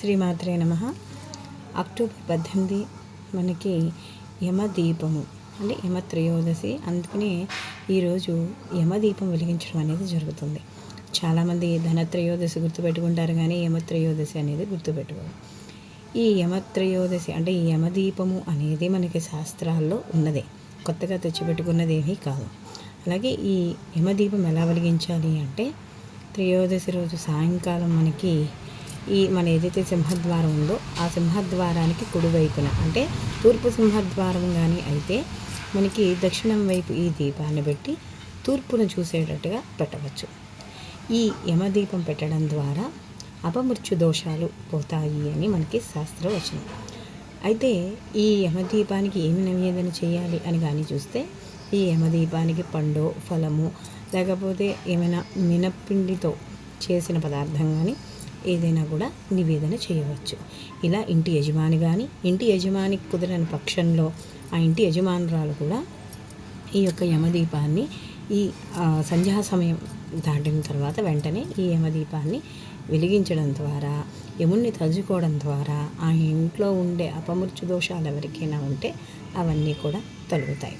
శ్రీమాత్రే నమ. అక్టోబర్ పద్దెనిమిది మనకి యమదీపము అంటే యమత్రయోదశి. అందుకనే ఈరోజు యమదీపం వెలిగించడం అనేది జరుగుతుంది. చాలామంది ధనత్రయోదశి గుర్తుపెట్టుకుంటారు కానీ యమత్రయోదశి అనేది గుర్తుపెట్టుకోరు. ఈ యమత్రయోదశి అంటే ఈ యమదీపము అనేది మనకి శాస్త్రాల్లో ఉన్నదే. కొత్తగా తెచ్చిపెట్టుకున్నదేమీ కాదు. అలాగే ఈ యమదీపం ఎలా వెలిగించాలి అంటే త్రయోదశి రోజు సాయంకాలం మనకి ఈ మన ఏదైతే సింహద్వారం ఉందో ఆ సింహద్వారానికి కుడివైపున అంటే తూర్పు సింహద్వారం కానీ అయితే మనకి దక్షిణం వైపు ఈ దీపాన్ని పెట్టి తూర్పును చూసేటట్టుగా పెట్టవచ్చు. ఈ యమదీపం పెట్టడం ద్వారా అపమృత్యు దోషాలు పోతాయి అని మనకి శాస్త్రవచనం. అయితే ఈ యమదీపానికి ఏమి నివేదన చేయాలి అని కానీ చూస్తే ఈ యమదీపానికి పండు ఫలము లేకపోతే ఏమైనా మినపిండితో చేసిన పదార్థం కానీ ఏదైనా కూడా నివేదన చేయవచ్చు. ఇలా ఇంటి యజమాని కానీ ఇంటి యజమాని కుదరని పక్షంలో ఆ ఇంటి యజమానురాలు కూడా ఈ యొక్క యమదీపాన్ని ఈ సంధ్యా సమయం దాటిన తర్వాత వెంటనే ఈ యమదీపాన్ని వెలిగించడం ద్వారా యముణ్ణి తలుచుకోవడం ద్వారా ఆ ఇంట్లో ఉండే అపమృత్యు దోషాలు ఎవరికైనా ఉంటే అవన్నీ కూడా తొలగుతాయి.